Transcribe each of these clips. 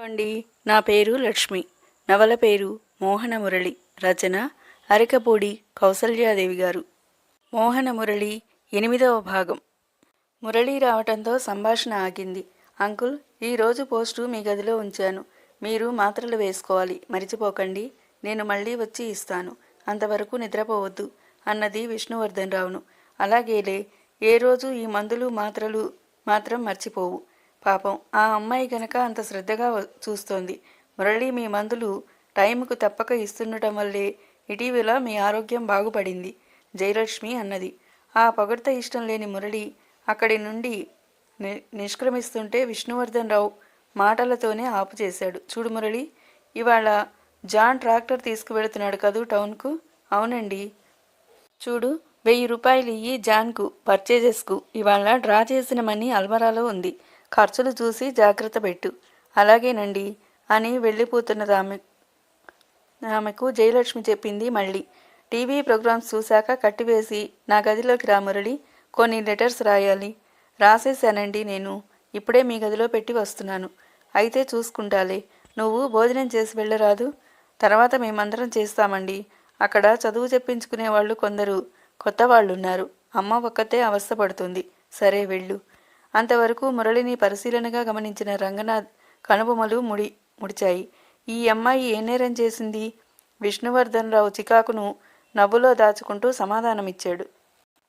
అండి నా పేరు లక్ష్మి. నవల పేరు మోహన మురళి రచన అరకపూడి కౌసల్యాదేవి గారు. మోహన మురళి ఎనిమిదవ భాగం. మురళి రావటంతో సంభాషణ ఆగింది. అంకుల్ ఈరోజు పోస్టు మీ గదిలో ఉంచాను. మీరు మాత్రలు వేసుకోవాలి. మరిచిపోకండి. నేను మళ్ళీ వచ్చి ఇస్తాను. అంతవరకు నిద్రపోవద్దు అన్నది విష్ణువర్ధన్ రావును. అలాగేలే ఏ రోజు ఈ మందులు మాత్రలు మాత్రం మర్చిపోవు. పాపం ఆ అమ్మాయి గనక అంత శ్రద్ధగా చూస్తోంది. మురళి మీ మందులు టైంకు తప్పక ఇస్తుండటం వల్లే ఇటీవల మీ ఆరోగ్యం బాగుపడింది జయలక్ష్మి అన్నది. ఆ పొగడ్త ఇష్టం లేని మురళి అక్కడి నుండి ని- నిష్క్రమిస్తుంటే విష్ణువర్ధన్ రావు మాటలతోనే ఆపు చేశాడు. చూడు మురళి ఇవాళ జాన్ ట్రాక్టర్ తీసుకువెళుతున్నాడు కదూ టౌన్కు? అవునండి. చూడు వెయ్యి రూపాయలు ఇయ్యి జాన్కు పర్చేజెస్కు. ఇవాళ డ్రా చేసిన మనీ అల్మరాలో ఉంది. ఖర్చులు చూసి జాగ్రత్త పెట్టు. అలాగేనండి అని వెళ్ళిపోతున్న ఆమె ఆమెకు జయలక్ష్మి చెప్పింది మళ్ళీ. టీవీ ప్రోగ్రామ్స్ చూశాక కట్టివేసి నా గదిలోకి రా మురళి కొన్ని లెటర్స్ రాయాలి. రాసేశానండి నేను. ఇప్పుడే మీ గదిలో పెట్టి వస్తున్నాను. అయితే చూసుకుంటాలే. నువ్వు భోజనం చేసి వెళ్ళరాదు. తర్వాత మేమందరం చేస్తామండి. అక్కడ చదువు చెప్పించుకునే వాళ్ళు కొందరు. కొత్త వాళ్ళు ఉన్నారు అమ్మ ఒక్కతే అవస్థపడుతుంది. సరే వెళ్ళు. అంతవరకు మురళిని పరిశీలనగా గమనించిన రంగనాథ్ కనుబొమలు ముడి ముడిచాయి. ఈ అమ్మాయి ఏ నేరం చేసింది? విష్ణువర్ధన్ రావు చికాకును నవ్వులో దాచుకుంటూ సమాధానమిచ్చాడు.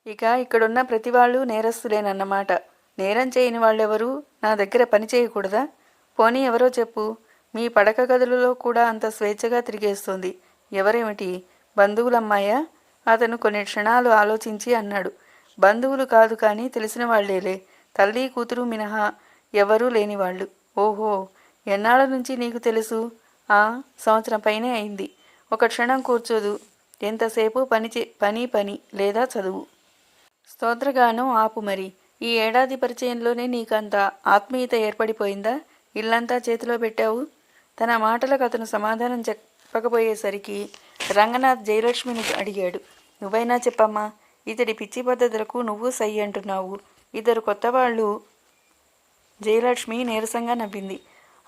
ఇక ఇక్కడున్న ప్రతి వాళ్ళు నేరస్తులేనన్నమాట. నేరం చేయని వాళ్ళెవరూ? నా దగ్గర పని చేయకూడదా? పోనీ ఎవరో చెప్పు. మీ పడక గదులలో కూడా అంత స్వేచ్ఛగా తిరిగేస్తుంది. ఎవరేమిటి? బంధువులమ్మాయా? అతను కొన్ని క్షణాలు ఆలోచించి అన్నాడు. బంధువులు కాదు కానీ తెలిసిన వాళ్ళేలే. తల్లి కూతురు మినహా ఎవరూ లేనివాళ్ళు. ఓహో ఎన్నాళ్ళ నుంచి నీకు తెలుసు? ఆ సంవత్సరం పైనే అయింది. ఒక క్షణం కూర్చోదు. ఎంతసేపు పని చే పని పని లేదా చదువు? స్తోత్రగానం ఆపు మరి. ఈ ఏడాది పరిచయంలోనే నీకంత ఆత్మీయత ఏర్పడిపోయిందా? ఇల్లంతా చేతిలో పెట్టావు? తన మాటలకు అతను సమాధానం చెప్పకపోయేసరికి రంగనాథ్ జయలక్ష్మిని అడిగాడు. నువ్వైనా చెప్పమ్మా ఇతడి పిచ్చి పద్ధతులకు నువ్వు సై అంటున్నావు. ఇద్దరు కొత్త వాళ్ళు జయలక్ష్మి నీరసంగా నవ్వింది.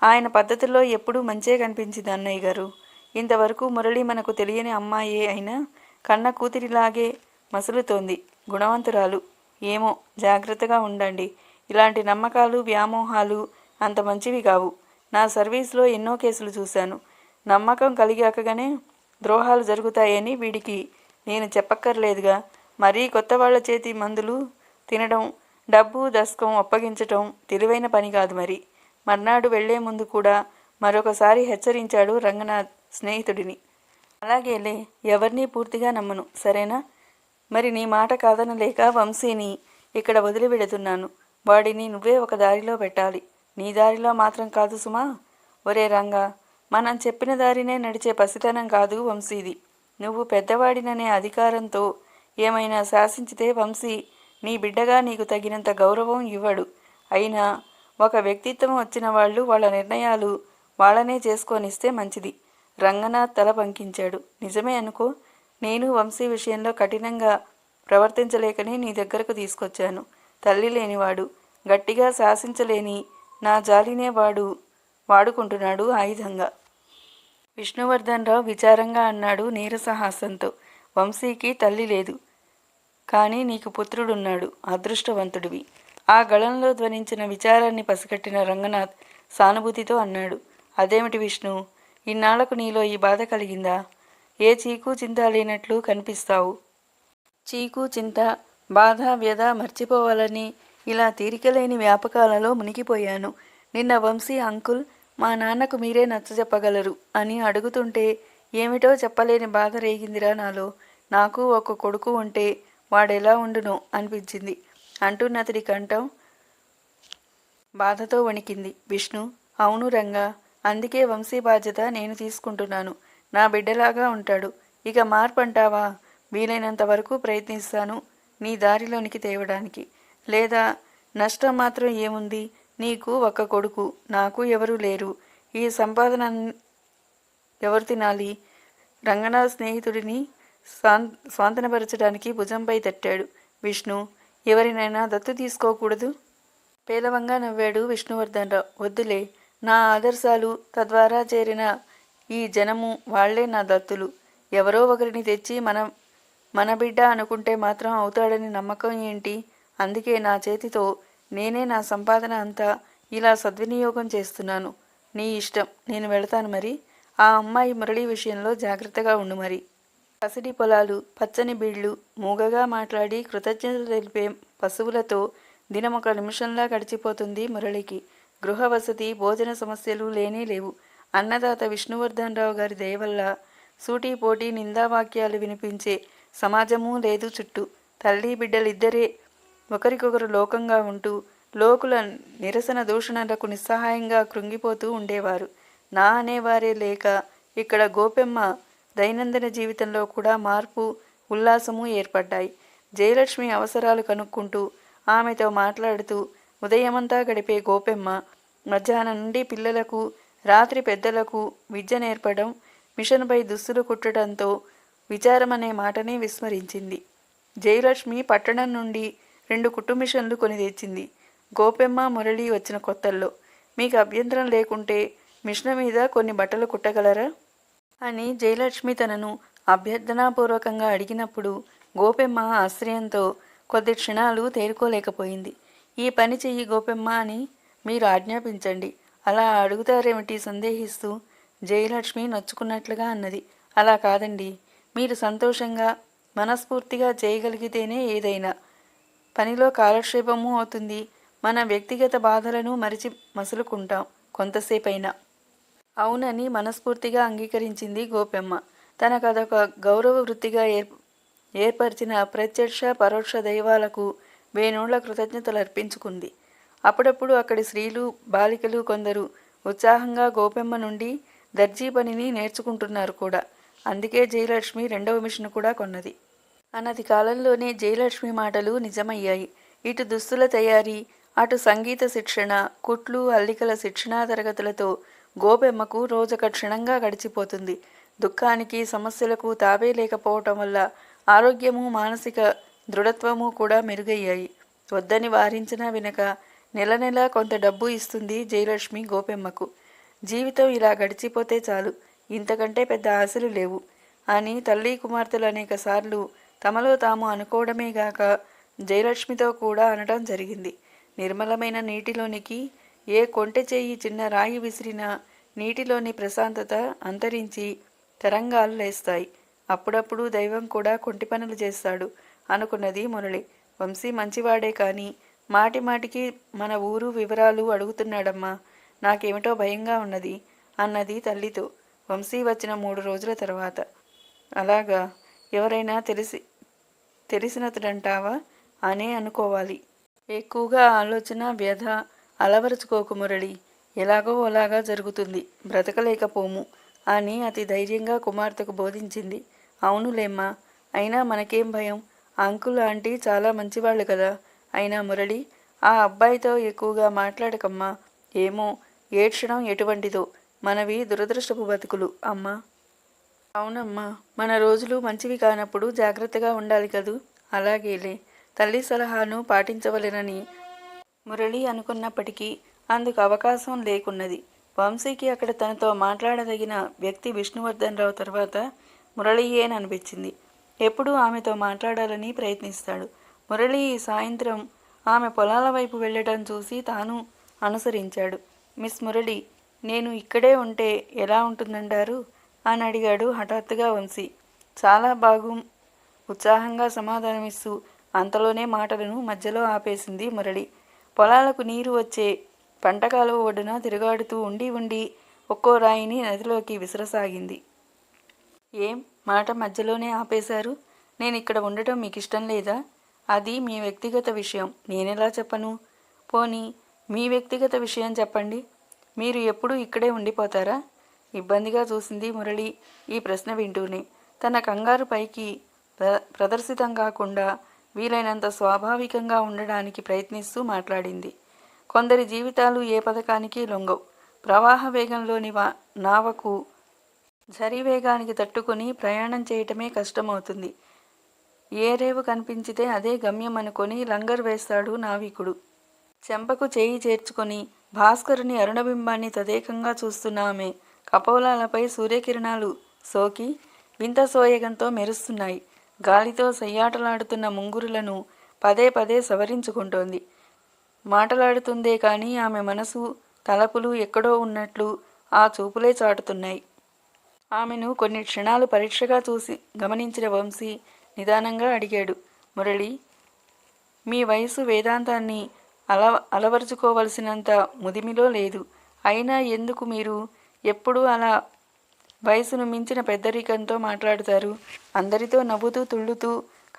ఆయన పద్ధతుల్లో ఎప్పుడూ మంచే కనిపించింది అన్నయ్య గారు. ఇంతవరకు మురళి మనకు తెలియని అమ్మాయే అయినా కన్న కూతురిలాగే మసులుతోంది. గుణవంతురాలు. ఏమో జాగ్రత్తగా ఉండండి. ఇలాంటి నమ్మకాలు వ్యామోహాలు అంత మంచివి కావు. నా సర్వీస్లో ఎన్నో కేసులు చూశాను. నమ్మకం కలిగాకగానే ద్రోహాలు జరుగుతాయని వీడికి నేను చెప్పక్కర్లేదుగా. మరీ కొత్త వాళ్ళ చేతి మందులు తినడం డబ్బు దశకం అప్పగించటం తెలివైన పని కాదు మరి. మర్నాడు వెళ్ళే ముందు కూడా మరొకసారి హెచ్చరించాడు రంగనాథ్ స్నేహితుడిని. అలాగేలే ఎవరినీ పూర్తిగా నమ్మను సరేనా? మరి నీ మాట కాదనలేక వంశీని ఇక్కడ వదిలి వెళుతున్నాను. వాడిని నువ్వే ఒక దారిలో పెట్టాలి. నీ దారిలో మాత్రం కాదు సుమా. ఒరే రంగా మనం చెప్పిన దారినే నడిచే పసితనం కాదు వంశీది. నువ్వు పెద్దవాడిననే అధికారంతో ఏమైనా శాసించితే వంశీ నీ బిడ్డగా నీకు తగినంత గౌరవం ఇవ్వడు. అయినా ఒక వ్యక్తిత్వం వచ్చిన వాళ్ళు వాళ్ళ నిర్ణయాలు వాళ్ళనే చేసుకొనిస్తే మంచిది. రంగనాథ్ తల పంకించాడు నిజమే అనుకో నేను వంశీ విషయంలో కఠినంగా ప్రవర్తించలేకనే నీ దగ్గరకు తీసుకొచ్చాను. తల్లి లేనివాడు గట్టిగా శాసించలేని నా జాలినే వాడు వాడుకుంటున్నాడు ఆయుధంగా. విష్ణువర్ధన్ రావు విచారంగా అన్నాడు నీరసహాసంతో వంశీకి తల్లి లేదు. కానీ నీకు పుత్రుడున్నాడు అదృష్టవంతుడివి. ఆ గళంలో ధ్వనించిన విచారాన్ని పసిగట్టిన రంగనాథ్ సానుభూతితో అన్నాడు అదేమిటి విష్ణు ఇన్నాళ్ళకు నీలో ఈ బాధ కలిగిందా? ఏ చీకు చింత లేనట్లు కనిపిస్తావు? చీకు చింత బాధ వ్యధ మర్చిపోవాలని ఇలా తీరికలేని వ్యాపకాలలో మునిగిపోయాను. నిన్న వంశీ అంకుల్ మా నాన్నకు మీరే నచ్చజెప్పగలరు అని అడుగుతుంటే ఏమిటో చెప్పలేని బాధ రేగిందిరా నాలో. నాకు ఒక కొడుకు ఉంటే వాడెలా ఉండునో అనిపించింది. అంటున్నతడి కంఠం బాధతో వణికింది. విష్ణు అవును రంగా అందుకే వంశీ బాధ్యత నేను తీసుకుంటున్నాను. నా బిడ్డలాగా ఉంటాడు. ఇక మార్పు అంటావా వీలైనంత వరకు ప్రయత్నిస్తాను నీ దారిలోనికి తేవడానికి. లేదా నష్టం మాత్రం ఏముంది? నీకు ఒక కొడుకు నాకు ఎవరూ లేరు. ఈ సంపాదన ఎవరు తినాలి? రంగనాథ్ స్నేహితుడిని సాం స్వాంతనపరచడానికి భుజంపై తట్టాడు. విష్ణు ఎవరినైనా దత్తు తీసుకోకూడదు? పేలవంగా నవ్వాడు విష్ణువర్ధన్ రావు వద్దులే నా ఆదర్శాలు తద్వారా చేరిన ఈ జనము వాళ్ళే నా దత్తులు. ఎవరో ఒకరిని తెచ్చి మనం మన బిడ్డ అనుకుంటే మాత్రం అవుతాడని నమ్మకం ఏంటి? అందుకే నా చేతితో నేనే నా సంపాదన అంతా ఇలా సద్వినియోగం చేస్తున్నాను. నీ ఇష్టం నేను వెళతాను మరి. ఆ అమ్మాయి మురళి విషయంలో జాగ్రత్తగా ఉండు మరి. పసిడి పొలాలు పచ్చని బీళ్ళు మూగగా మాట్లాడి కృతజ్ఞతలు తెలిపే పశువులతో దినం ఒక నిమిషంలా గడిచిపోతుంది మురళికి. గృహ వసతి భోజన సమస్యలు లేనే లేవు. అన్నదాత విష్ణువర్ధన్ రావు గారి దయవల్ల వల్ల సూటిపోటీ నిందావాక్యాలు వినిపించే సమాజము లేదు చుట్టూ. తల్లి బిడ్డలిద్దరే ఒకరికొకరు లోకంగా ఉంటూ లోకుల నిరసన దూషణలకు నిస్సహాయంగా కృంగిపోతూ ఉండేవారు. నా అనేవారే లేక ఇక్కడ గోపెమ్మ దైనందిన జీవితంలో కూడా మార్పు ఉల్లాసము ఏర్పడ్డాయి. జయలక్ష్మి అవసరాలు కనుక్కుంటూ ఆమెతో మాట్లాడుతూ ఉదయమంతా గడిపే గోపెమ్మ మధ్యాహ్నం నుండి పిల్లలకు రాత్రి పెద్దలకు విద్య నేర్పడం మిషన్పై దుస్తులు కుట్టడంతో విచారం అనే మాటనే విస్మరించింది. జయలక్ష్మి పట్టణం నుండి రెండు కుట్టు మిషన్లు కొని తెచ్చింది. గోపెమ్మ మురళి వచ్చిన కొత్తల్లో. మీకు అభ్యంతరం లేకుంటే మిషన్ మీద కొన్ని బట్టలు కుట్టగలరా? అని జయలక్ష్మి తనను అభ్యర్థనాపూర్వకంగా అడిగినప్పుడు గోపెమ్మ ఆశ్రయంతో కొద్ది క్షణాలు తేరుకోలేకపోయింది. ఈ పని చెయ్యి గోపెమ్మ అని మీరు ఆజ్ఞాపించండి. అలా అడుగుతారేమిటి సందేహిస్తూ జయలక్ష్మి నొచ్చుకున్నట్లుగా అన్నది. అలా కాదండి. మీరు సంతోషంగా మనస్ఫూర్తిగా చేయగలిగితేనే ఏదైనా పనిలో కాలక్షేపము అవుతుంది. మన వ్యక్తిగత బాధలను మరిచి మసులుకుంటాం. కొంతసేపైనా. అవునని మనస్ఫూర్తిగా అంగీకరించింది గోపెమ్మ. తనకు అదొక గౌరవ వృత్తిగా ఏర్ ఏర్పరిచిన ప్రత్యక్ష పరోక్ష దైవాలకు వేణుళ్ళ కృతజ్ఞతలు అర్పించుకుంది. అప్పుడప్పుడు అక్కడి స్త్రీలు బాలికలు కొందరు ఉత్సాహంగా గోపెమ్మ నుండి దర్జీ పనిని నేర్చుకుంటున్నారు కూడా. అందుకే జయలక్ష్మి రెండవ మిషన్ కూడా కొన్నది. అన్నది కాలంలోనే జయలక్ష్మి మాటలు నిజమయ్యాయి. ఇటు దుస్తుల తయారీ అటు సంగీత శిక్షణ కుట్లు అల్లికల శిక్షణా తరగతులతో గోపెమ్మకు రోజొక క్షణంగా గడిచిపోతుంది. దుఃఖానికి సమస్యలకు తావే లేకపోవటం వల్ల ఆరోగ్యము మానసిక దృఢత్వము కూడా మెరుగయ్యాయి. వద్దని వారించినా వినక నెల నెల కొంత డబ్బు ఇస్తుంది జయలక్ష్మి గోపెమ్మకు జీవితం ఇలా గడిచిపోతే చాలు ఇంతకంటే పెద్ద ఆశలు లేవు. అని తల్లి కుమార్తెలు అనేక సార్లు తమలో తాము అనుకోవడమే గాక జయలక్ష్మితో కూడా అనడం జరిగింది. నిర్మలమైన నీటిలోనికి ఏ కొంటె చేయి చిన్న రాయి విసిరినా నీటిలోని ప్రశాంతత అంతరించి తరంగాలు లేస్తాయి. అప్పుడప్పుడు దైవం కూడా కొంటి పనులు చేస్తాడు అనుకున్నది మురళి. వంశీ మంచివాడే కానీ మాటి మాటికి మన ఊరు వివరాలు అడుగుతున్నాడమ్మా. నాకేమిటో భయంగా ఉన్నది అన్నది తల్లితో. వంశీ వచ్చిన మూడు రోజుల తర్వాత. అలాగా? ఎవరైనా తెలిసి తెలిసినతుడంటావా అనే అనుకోవాలి. ఎక్కువగా ఆలోచన వ్యధ అలవరుచుకోకు మురళి ఎలాగో అలాగా జరుగుతుంది బ్రతకలేకపోము అని అతి ధైర్యంగా కుమార్తెకు బోధించింది. అవునులేమ్మా అయినా మనకేం భయం? అంకుల్ ఆంటీ చాలా మంచివాళ్ళు కదా? అయినా మురళి ఆ అబ్బాయితో ఎక్కువగా మాట్లాడకమ్మా. ఏమో ఏడ్చడం ఎటువంటిదో. మనవి దురదృష్టపు బతుకులు అమ్మా. అవునమ్మా మన రోజులు మంచివి కానప్పుడు జాగ్రత్తగా ఉండాలి కదూ? అలాగేలే తల్లి సలహాను పాటించవలెనని మురళి అనుకున్నప్పటికీ అందుకు అవకాశం లేకున్నది. వంశీకి అక్కడ తనతో మాట్లాడదగిన వ్యక్తి విష్ణువర్ధన్ రావు తర్వాత మురళియేననిపించింది. ఎప్పుడూ ఆమెతో మాట్లాడాలని ప్రయత్నిస్తాడు. మురళి ఈ సాయంత్రం ఆమె పొలాల వైపు వెళ్ళటం చూసి తాను అనుసరించాడు. మిస్ మురళి నేను ఇక్కడే ఉంటే ఎలా ఉంటుందంటారు అని అడిగాడు హఠాత్తుగా వంశీ. చాలా బాగు ఉత్సాహంగా సమాధానమిస్తూ అంతలోనే మాటలను మధ్యలో ఆపేసింది మురళి. పొలాలకు నీరు వచ్చే పంటకాలువ ఒడ్డున తిరుగాడుతూ ఉండి ఉండి ఒక్కో రాయిని నదిలోకి విసరసాగింది. ఏం? మాట మధ్యలోనే ఆపేశారు. నేను ఇక్కడ ఉండటం మీకు ఇష్టం లేదా? అది మీ వ్యక్తిగత విషయం. నేనెలా చెప్పను? పోనీ మీ వ్యక్తిగత విషయం చెప్పండి. మీరు ఎప్పుడూ ఇక్కడే ఉండిపోతారా? ఇబ్బందిగా చూసింది మురళి ఈ ప్రశ్న వింటూనే. తన కంగారు పైకి ప్ర ప్రదర్శితం కాకుండా వీలైనంత స్వాభావికంగా ఉండడానికి ప్రయత్నిస్తూ మాట్లాడింది. కొందరి జీవితాలు ఏ పథకానికి లొంగవు. ప్రవాహ వేగంలోని వా నావకు జరి వేగానికి తట్టుకొని ప్రయాణం చేయటమే కష్టమవుతుంది. ఏ రేవు కనిపించితే అదే గమ్యం అనుకొని లంగర్ వేస్తాడు నావికుడు. చెంపకు చేయి చేర్చుకొని భాస్కరుని అరుణబింబాన్ని తదేకంగా చూస్తున్న ఆమె కపోలాలపై సూర్యకిరణాలు సోకి వింత సోయగంతో మెరుస్తున్నాయి. గాలితో సయ్యాటలాడుతున్న ముంగురులను పదే పదే సవరించుకుంటోంది. మాటలాడుతుందే కానీ ఆమె మనసు తలపులు ఎక్కడో ఉన్నట్లు ఆ చూపులే చాటుతున్నాయి. ఆమెను కొన్ని క్షణాలు పరీక్షగా చూసి గమనించిన వంశీ నిదానంగా అడిగాడు మురళి మీ వయసు వేదాంతాన్ని అల అలవరుచుకోవలసినంత ముదిమిలో లేదు. అయినా ఎందుకు మీరు ఎప్పుడూ అలా వయసును మించిన పెద్దరికంతో మాట్లాడుతారు. అందరితో నవ్వుతూ తుళ్ళుతూ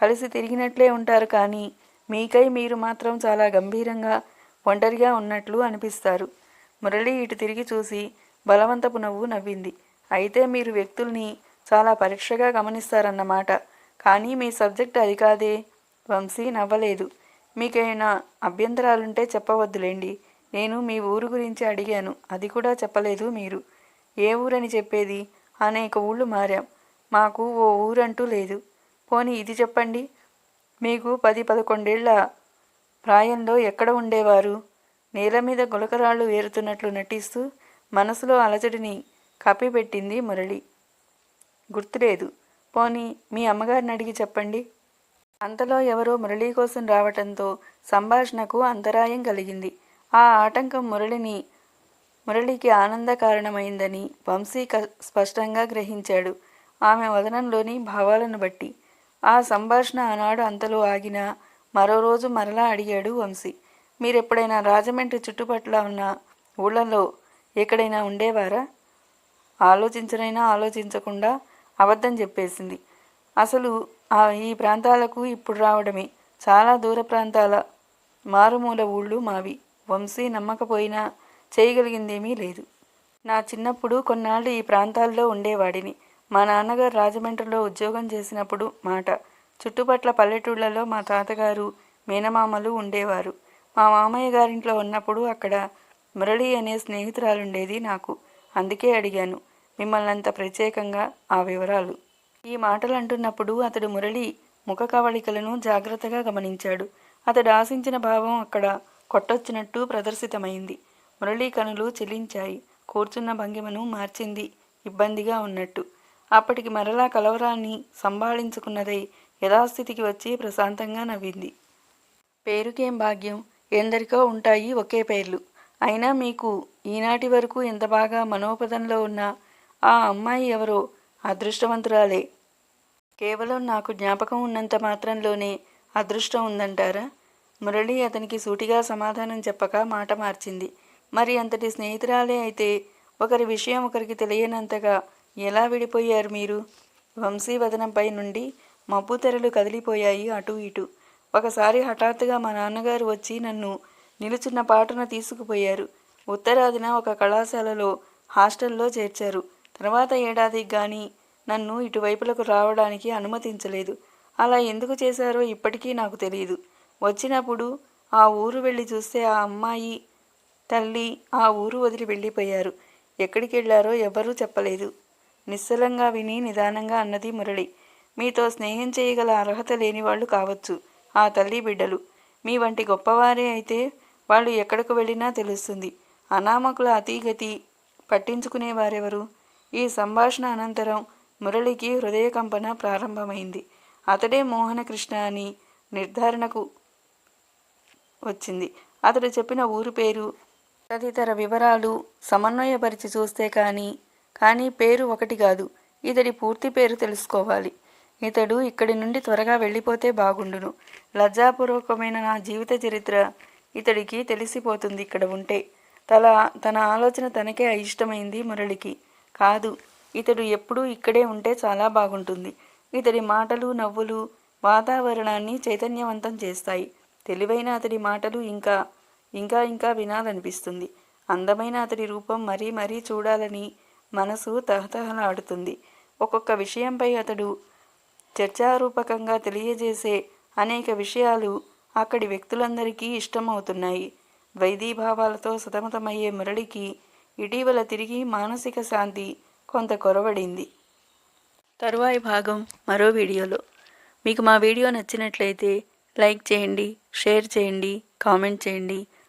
కలిసి తిరిగినట్లే ఉంటారు కానీ మీకై మీరు మాత్రం చాలా గంభీరంగా ఒంటరిగా ఉన్నట్లు అనిపిస్తారు. మురళి ఇటు తిరిగి చూసి బలవంతపు నవ్వు నవ్వింది. అయితే మీరు వ్యక్తుల్ని చాలా పరీక్షగా గమనిస్తారన్నమాట. కానీ మీ సబ్జెక్ట్ అది కాదే. వంశీ నవ్వలేదు. మీకేమైనా అభ్యంతరాలుంటే చెప్పవద్దులేండి. నేను మీ ఊరు గురించి అడిగాను. అది కూడా చెప్పలేదు మీరు. ఏ ఊరని చెప్పేది? అనేక ఊళ్ళు మారాం. మాకు ఓ ఊరంటూ లేదు. పోనీ ఇది చెప్పండి. మీకు పది పదకొండేళ్ళ ప్రాయంలో ఎక్కడ ఉండేవారు? నేల మీద గులకరాళ్ళు ఏరుతున్నట్లు నటిస్తూ మనసులో అలజడిని కప్పిపెట్టింది మురళి. గుర్తులేదు. పోనీ మీ అమ్మగారిని అడిగి చెప్పండి. అంతలో ఎవరో మురళి కోసం రావటంతో సంభాషణకు అంతరాయం కలిగింది. ఆ ఆటంకం మురళిని మురళికి ఆనంద కారణమైందని వంశీ క- స్పష్టంగా గ్రహించాడు. ఆమె వదనంలోని భావాలను బట్టి. ఆ సంభాషణ ఆనాడు అంతలో ఆగిన మరో రోజు మరలా అడిగాడు వంశీ. మీరెప్పుడైనా రాజమండ్రి చుట్టుపట్ల ఉన్న ఊళ్ళలో ఎక్కడైనా ఉండేవారా? ఆలోచించనైనా ఆలోచించకుండా అబద్ధం చెప్పేసింది. అసలు ఈ ప్రాంతాలకు ఇప్పుడు రావడమే. చాలా దూర ప్రాంతాల మారుమూల ఊళ్ళు మావి. వంశీ నమ్మకపోయినా చేయగలిగిందేమీ లేదు. నా చిన్నప్పుడు కొన్నాళ్ళు ఈ ప్రాంతాల్లో ఉండేవాడిని. మా నాన్నగారు రాజమండ్రిలో ఉద్యోగం చేసినప్పుడు మాట. చుట్టుపట్ల పల్లెటూళ్ళలో మా తాతగారు మేనమామలు ఉండేవారు. మా మామయ్య గారింట్లో ఉన్నప్పుడు అక్కడ మురళి అనే స్నేహితురాలుండేది నాకు. అందుకే అడిగాను మిమ్మల్ని అంత ప్రత్యేకంగా ఆ వివరాలు. ఈ మాటలు అంటున్నప్పుడు అతడు మురళి ముఖ కవళికలను జాగ్రత్తగా గమనించాడు. అతడు ఆశించిన భావం అక్కడ కొట్టొచ్చినట్టు ప్రదర్శితమైంది. మురళీ కనులు చెలించాయి కూర్చున్న భంగిమను మార్చింది. ఇబ్బందిగా ఉన్నట్టు. అప్పటికి మరలా కలవరాన్ని సంభాళించుకున్నదై యథాస్థితికి వచ్చి ప్రశాంతంగా నవ్వింది. పేరుకేం భాగ్యం? ఎందరికో ఉంటాయి ఒకే పేర్లు. అయినా మీకు ఈనాటి వరకు ఎంత బాగా మనోపదంలో ఉన్న ఆ అమ్మాయి ఎవరో అదృష్టవంతురాలే. కేవలం నాకు జ్ఞాపకం ఉన్నంత మాత్రంలోనే అదృష్టం ఉందంటారా? మురళి అతనికి సూటిగా సమాధానం చెప్పక మాట మార్చింది. మరి అంతటి స్నేహితురాలే అయితే ఒకరి విషయం ఒకరికి తెలియనంతగా ఎలా విడిపోయారు మీరు? వంశీవదనంపై నుండి మబ్బు తెరలు కదిలిపోయాయి అటు ఇటు. ఒకసారి హఠాత్తుగా మా నాన్నగారు వచ్చి నన్ను నిలుచున్న పాటన తీసుకుపోయారు. ఉత్తరాదిన ఒక కళాశాలలో హాస్టల్లో చేర్చారు. తర్వాత ఏడాదికి కానీ నన్ను ఇటువైపులకు రావడానికి అనుమతించలేదు. అలా ఎందుకు చేశారో ఇప్పటికీ నాకు తెలియదు వచ్చినప్పుడు ఆ ఊరు వెళ్ళి చూస్తే ఆ అమ్మాయి తల్లి ఆ ఊరు వదిలి వెళ్ళిపోయారు. ఎక్కడికి వెళ్ళారో ఎవరూ చెప్పలేదు. నిశ్చలంగా విని నిదానంగా అన్నది మురళి. మీతో స్నేహం చేయగల అర్హత లేని వాళ్ళు కావచ్చు. ఆ తల్లి బిడ్డలు. మీ వంటి గొప్పవారే అయితే వాళ్ళు ఎక్కడికి వెళ్ళినా తెలుస్తుంది. అనామకుల అతీగతి పట్టించుకునేవారెవరు ఈ సంభాషణ అనంతరం మురళికి హృదయకంపన ప్రారంభమైంది. అతడే మోహనకృష్ణ అని నిర్ధారణకు వచ్చింది. అతడు చెప్పిన ఊరు పేరు తదితర వివరాలు సమన్వయపరిచి చూస్తే కానీ కానీ పేరు ఒకటి కాదు. ఇతడి పూర్తి పేరు తెలుసుకోవాలి. ఇతడు ఇక్కడి నుండి త్వరగా వెళ్ళిపోతే బాగుండును. లజ్జాపూర్వకమైన నా జీవిత చరిత్ర ఇతడికి తెలిసిపోతుంది ఇక్కడ ఉంటే. తల తన ఆలోచన తనకే అయిష్టమైంది మురళికి. కాదు ఇతడు ఎప్పుడూ ఇక్కడే ఉంటే చాలా బాగుంటుంది. ఇతడి మాటలు నవ్వులు వాతావరణాన్ని చైతన్యవంతం చేస్తాయి. తెలివైన అతడి మాటలు ఇంకా ఇంకా ఇంకా వినాలనిపిస్తుంది. అందమైన అతడి రూపం మరీ మరీ చూడాలని మనసు తహతహలాడుతుంది. ఒక్కొక్క విషయంపై అతడు చర్చారూపకంగా తెలియజేసే అనేక విషయాలు అక్కడి వ్యక్తులందరికీ ఇష్టమవుతున్నాయి. వైదీభావాలతో సతమతమయ్యే మురళికి ఇటీవల తిరిగి మానసిక శాంతి కొంత కొరవడింది. తరువాయి భాగం మరో వీడియోలో. మీకు మా వీడియో నచ్చినట్లయితే లైక్ చేయండి షేర్ చేయండి కామెంట్ చేయండి.